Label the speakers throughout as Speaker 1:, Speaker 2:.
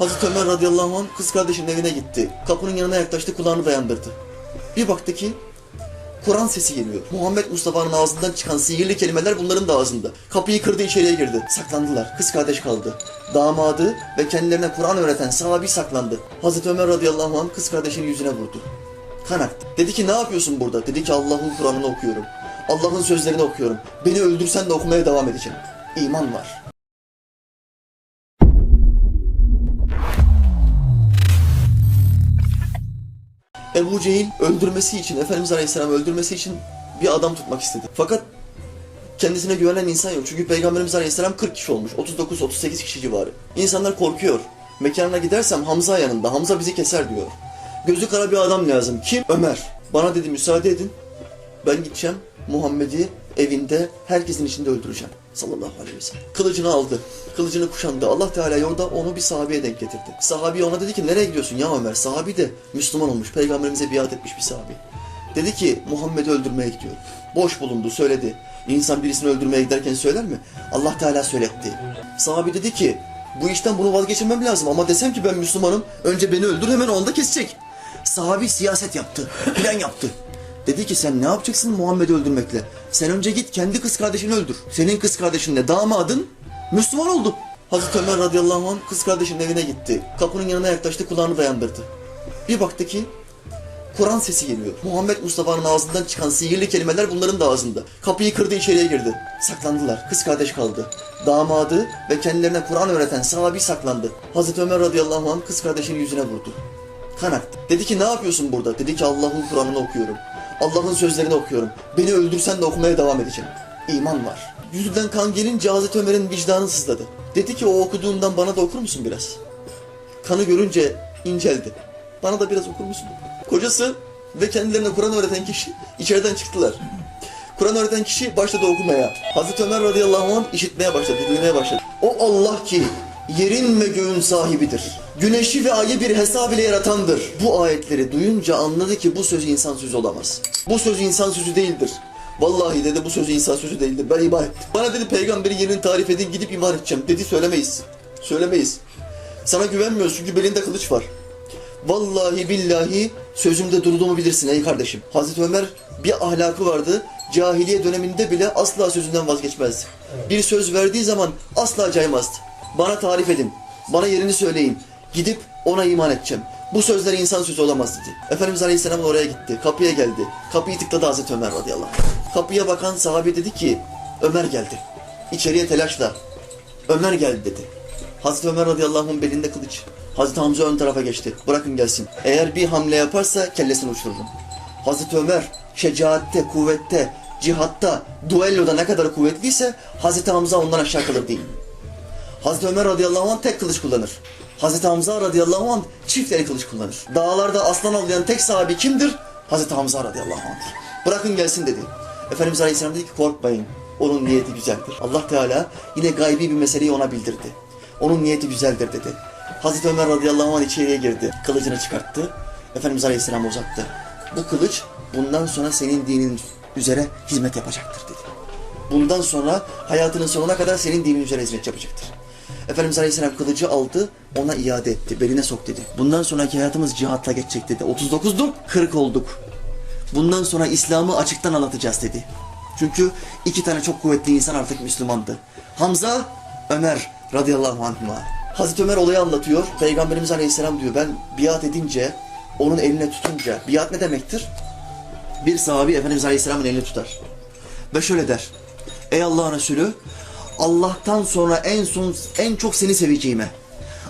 Speaker 1: Hazreti Ömer radıyallahu anh kız kardeşinin evine gitti. Kapının yanına yaklaştı kulağını dayandırdı. Bir baktı ki Kur'an sesi geliyor. Muhammed Mustafa'nın ağzından çıkan sihirli kelimeler bunların da ağzında. Kapıyı kırdı içeriye girdi. Saklandılar. Kız kardeş kaldı. Damadı ve kendilerine Kur'an öğreten sahabi saklandı. Hazreti Ömer radıyallahu anh kız kardeşinin yüzüne vurdu. Kan aktı. Dedi ki ne yapıyorsun burada? Dedi ki Allah'ın Kur'an'ını okuyorum. Allah'ın sözlerini okuyorum. Beni öldürsen de okumaya devam edeceğim. İman var. Ebu Cehil öldürmesi için, Efendimiz Aleyhisselam öldürmesi için bir adam tutmak istedi. Fakat kendisine güvenen insan yok. Çünkü Peygamberimiz Aleyhisselam 40 kişi olmuş. 39-38 kişi civarı. İnsanlar korkuyor. Mekanına gidersem Hamza yanında. Hamza bizi keser diyor. Gözü kara bir adam lazım. Kim? Ömer. Bana dedi müsaade edin. Ben gideceğim Muhammed'i evinde herkesin içinde öldüreceğim. Sallallahu aleyhi ve sellem. Kılıcını aldı. Kılıcını kuşandı. Allah Teala yolda onu bir sahabeye denk getirdi. Sahabi ona dedi ki nereye gidiyorsun ya Ömer? Sahabi de Müslüman olmuş. Peygamberimize biat etmiş bir sahabi. Dedi ki Muhammed'i öldürmeye gidiyorum. Boş bulundu söyledi. İnsan birisini öldürmeye giderken söyler mi? Allah Teala söyletti. Sahabi dedi ki bu işten bunu vazgeçirmem lazım ama desem ki ben Müslümanım önce beni öldür hemen onu da kesecek. Sahabi siyaset yaptı, plan yaptı. Dedi ki sen ne yapacaksın Muhammed'i öldürmekle? Sen önce git kendi kız kardeşini öldür. Senin kız kardeşinle damadın Müslüman oldu. Hazreti Ömer radıyallahu anh kız kardeşinin evine gitti. Kapının yanına yaklaştı kulağını dayandırdı. Bir baktı ki Kur'an sesi geliyor. Muhammed Mustafa'nın ağzından çıkan sihirli kelimeler bunların da ağzında. Kapıyı kırdı içeriye girdi. Saklandılar. Kız kardeş kaldı. Damadı ve kendilerine Kur'an öğreten sahabi saklandı. Hazreti Ömer radıyallahu anh kız kardeşinin yüzüne vurdu. Kan aktı. Dedi ki ne yapıyorsun burada? Dedi ki Allah'ın Kur'an'ını okuyorum. Allah'ın sözlerini okuyorum. Beni öldürsen de okumaya devam edeceğim. İman var. Yüzünden kan gelince Hazreti Ömer'in vicdanı sızladı. Dedi ki o okuduğundan bana da okur musun biraz? Kanı görünce inceldi. Bana da biraz okur musun? Kocası ve kendilerine Kur'an öğreten kişi içeriden çıktılar. Kur'an öğreten kişi başladı okumaya. Hazreti Ömer radıyallahu anh işitmeye başladı, duymaya başladı. O Allah ki yerin ve göğün sahibidir. Güneşi ve ayı bir hesab ile yaratandır. Bu ayetleri duyunca anladı ki bu söz insan sözü olamaz. Bu söz insan sözü değildir. Vallahi dedi bu söz insan sözü değildir. Ben iman. Bana dedi peygamberin yerini tarif edin gidip iman edeceğim. Dedi söylemeyiz. Söylemeyiz. Sana güvenmiyoruz çünkü belinde kılıç var. Vallahi billahi sözümde durduğumu bilirsin ey kardeşim. Hazreti Ömer bir ahlakı vardı. Cahiliye döneminde bile asla sözünden vazgeçmezdi. Bir söz verdiği zaman asla caymazdı. Bana tarif edin. Bana yerini söyleyin. Gidip ona iman edeceğim. Bu sözler insan sözü olamaz dedi. Efendimiz Aleyhisselam oraya gitti. Kapıya geldi. Kapıyı tıkladı Hazreti Ömer radıyallahu anh. Kapıya bakan sahabe dedi ki Ömer geldi. İçeriye telaşla. Ömer geldi dedi. Hazreti Ömer radıyallahu anh belinde kılıç. Hazreti Hamza ön tarafa geçti. Bırakın gelsin. Eğer bir hamle yaparsa kellesini uçururum. Hazreti Ömer şecaatte, kuvvette, cihatta, duelloda ne kadar kuvvetliyse Hazreti Hamza ondan aşağı kalır değil. Hazreti Ömer radıyallahu anh tek kılıç kullanır. Hazreti Hamza radıyallahu anh çift el kılıç kullanır. Dağlarda aslan avlayan tek sahabi kimdir? Hazreti Hamza radıyallahu anh'tır. Bırakın gelsin dedi. Efendimiz Aleyhisselam dedi ki korkmayın. Onun niyeti güzeldir. Allah Teala yine gaybi bir meseleyi ona bildirdi. Onun niyeti güzeldir dedi. Hazreti Ömer radıyallahu anh içeriye girdi. Kılıcını çıkarttı. Efendimiz Aleyhisselam uzattı. Bu kılıç bundan sonra senin dinin üzere hizmet yapacaktır dedi. Bundan sonra hayatının sonuna kadar senin dinin üzere hizmet yapacaktır. Efendimiz Aleyhisselam kılıcı aldı, ona iade etti, beline sok dedi. Bundan sonraki hayatımız cihatla geçecek dedi. 39'duk, 40 olduk. Bundan sonra İslam'ı açıktan anlatacağız dedi. Çünkü iki tane çok kuvvetli insan artık Müslümandı. Hamza, Ömer radıyallahu anhuma. Hazreti Ömer olayı anlatıyor. Peygamberimiz Aleyhisselam diyor ben biat edince, onun eline tutunca, biat ne demektir? Bir sahabi Efendimiz Aleyhisselam'ın elini tutar. Ve şöyle der. Ey Allah'ın Resulü, Allah'tan sonra en son en çok seni seveceğime,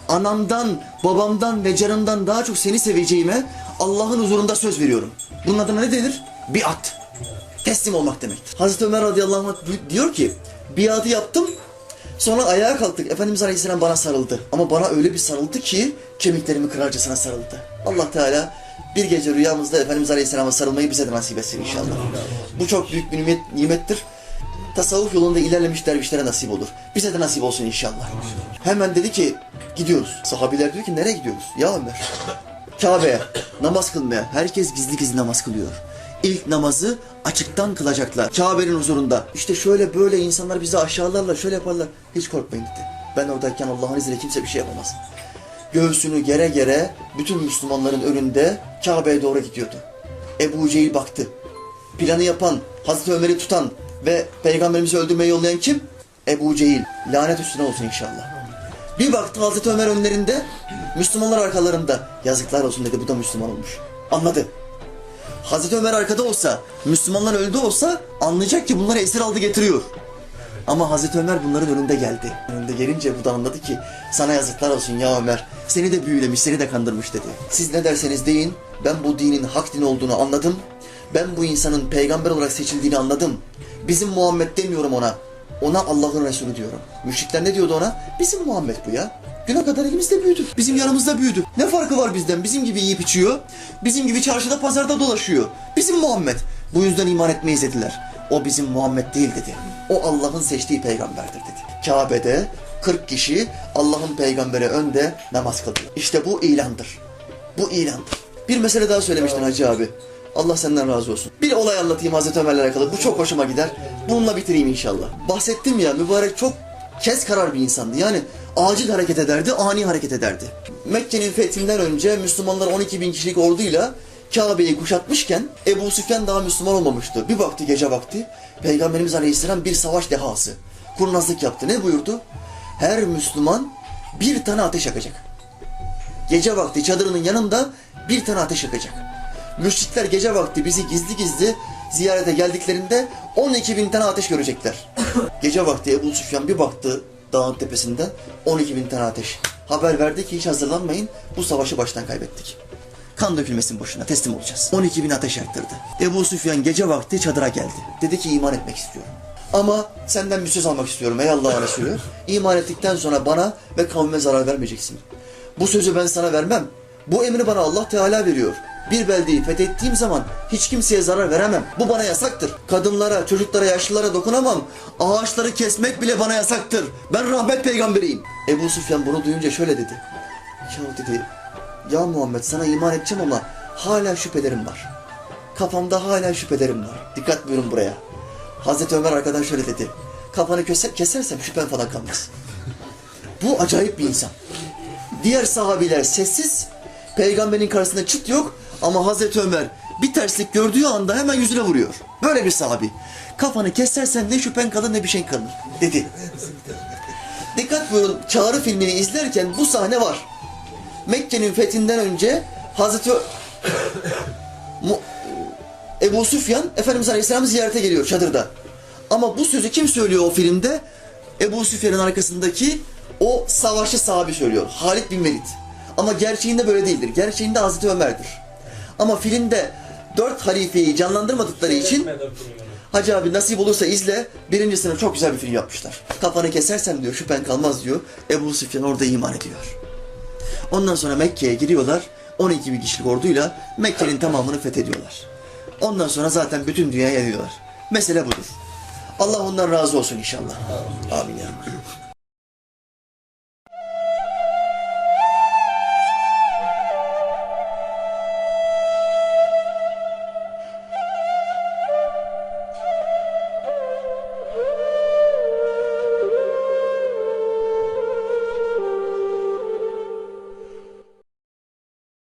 Speaker 1: anamdan, babamdan ve canımdan daha çok seni seveceğime Allah'ın huzurunda söz veriyorum. Bunun adına ne denir? Biat. Teslim olmak demektir. Hazreti Ömer radıyallahu anh diyor ki, biatı yaptım, sonra ayağa kalktık. Efendimiz aleyhisselam bana sarıldı. Ama bana öyle bir sarıldı ki kemiklerimi kırarcasına sarıldı. Allah Teala bir gece rüyamızda Efendimiz Aleyhisselam'a sarılmayı bize de nasip etsin inşallah. Bu çok büyük bir nimet, nimettir. Tasavvuf yolunda ilerlemiş dervişlere nasip olur. Bize de nasip olsun inşallah. Hemen dedi ki gidiyoruz. Sahabiler diyor ki nereye gidiyoruz? Ya Ömer. Kabe'ye namaz kılmaya. Herkes gizli gizli namaz kılıyor. İlk namazı açıktan kılacaklar. Kabe'nin huzurunda. İşte şöyle böyle insanlar bizi aşağılarlar, şöyle yaparlar. Hiç korkmayın dedi. Ben oradayken Allah'ın izniyle kimse bir şey yapamaz. göğsünü gere gere bütün Müslümanların önünde Kabe'ye doğru gidiyordu. Ebu Cehil baktı. Planı yapan, Hazreti Ömer'i tutan ve Peygamberimizi öldürmeye yollayan kim? Ebu Cehil. Lanet üstüne olsun inşallah. Bir baktı Hazreti Ömer önlerinde, Müslümanlar arkalarında. Yazıklar olsun dedi bu da Müslüman olmuş. Anladı. Hazreti Ömer arkada olsa, Müslümanlar öldü olsa anlayacak ki bunları esir aldı getiriyor. Ama Hazreti Ömer bunların önünde geldi. Önünde gelince bu da anladı ki sana yazıklar olsun ya Ömer. Seni de büyülemiş, seni de kandırmış dedi. Siz ne derseniz deyin ben bu dinin hak din olduğunu anladım. Ben bu insanın peygamber olarak seçildiğini anladım. Bizim Muhammed demiyorum ona. Ona Allah'ın Resulü diyorum. Müşrikler ne diyordu ona? Bizim Muhammed bu ya. Güne kadar elimizde büyüdü. Bizim yanımızda büyüdü. Ne farkı var bizden? Bizim gibi yiyip içiyor. Bizim gibi çarşıda pazarda dolaşıyor. Bizim Muhammed. Bu yüzden iman etmeyiz dediler. O bizim Muhammed değil dedi. O Allah'ın seçtiği peygamberdir dedi. Kabe'de 40 kişi Allah'ın peygamberi önde namaz kılıyor. İşte bu ilandır. Bu ilandır. Bir mesele daha söylemiştin Hacı abi. Allah senden razı olsun. Bir olay anlatayım Hazreti Ömer'le alakalı. Bu çok hoşuma gider. Bununla bitireyim inşallah. Bahsettim ya mübarek çok kes karar bir insandı. Yani acil hareket ederdi, ani hareket ederdi. Mekke'nin fethinden önce Müslümanlar 12 bin kişilik orduyla Kabe'yi kuşatmışken Ebu Süfyan daha Müslüman olmamıştı. Bir baktı gece vakti Peygamberimiz Aleyhisselam bir savaş dehası. Kurnazlık yaptı. Ne buyurdu? Her Müslüman bir tane ateş yakacak. Gece vakti çadırının yanında bir tane ateş yakacak. Müşrikler gece vakti bizi gizli gizli ziyarete geldiklerinde 12 bin tane ateş görecekler. gece vakti Ebu Süfyan bir baktı dağın tepesinden 12 bin tane ateş. Haber verdi ki hiç hazırlanmayın bu savaşı baştan kaybettik. Kan dökülmesin boşuna teslim olacağız. 12 bin ateş yaktırdı. Ebu Süfyan gece vakti çadıra geldi. Dedi ki iman etmek istiyorum. Ama senden bir söz almak istiyorum ey Allah'ın Resulü. İman ettikten sonra bana ve kavmime zarar vermeyeceksin. Bu sözü ben sana vermem. Bu emri bana Allah Teala veriyor. Bir beldeyi fethettiğim zaman hiç kimseye zarar veremem. Bu bana yasaktır. Kadınlara, çocuklara, yaşlılara dokunamam. Ağaçları kesmek bile bana yasaktır. Ben rahmet peygamberiyim. Ebu Süfyan bunu duyunca şöyle dedi. Ya dedi, ya Muhammed sana iman edeceğim ama hala şüphelerim var. Kafamda hala şüphelerim var. Dikkat buyurun buraya. Hazreti Ömer arkadan şöyle dedi. Kafanı keser, kesersem şüphen falan kalmaz. Bu acayip bir insan. Diğer sahabiler sessiz, peygamberin karşısında çıt yok ama Hazreti Ömer bir terslik gördüğü anda hemen yüzüne vuruyor. Böyle bir sahabi. Kafanı kesersen ne şüphen kalır ne bir şey kalır dedi. Dikkat buyurun Çağrı filmini izlerken bu sahne var. Mekke'nin fethinden önce Hazreti Ebu Süfyan Efendimiz Aleyhisselam'ı ziyarete geliyor çadırda. Ama bu sözü kim söylüyor o filmde? Ebu Süfyan'ın arkasındaki o savaşçı sahabi söylüyor. Halid bin Velid. Ama gerçeğinde böyle değildir. Gerçeğinde Hazreti Ömer'dir. Ama filmde dört halifeyi canlandırmadıkları için Hacı abi nasip olursa izle. Birincisini çok güzel bir film yapmışlar. Kafanı kesersem diyor şüphen kalmaz diyor. Ebu Süfyan orada iman ediyor. Ondan sonra Mekke'ye giriyorlar. 12 bin kişilik orduyla Mekke'nin tamamını fethediyorlar. Ondan sonra zaten bütün dünyaya yayıyorlar. Mesele budur. Allah ondan razı olsun inşallah. Amin ya.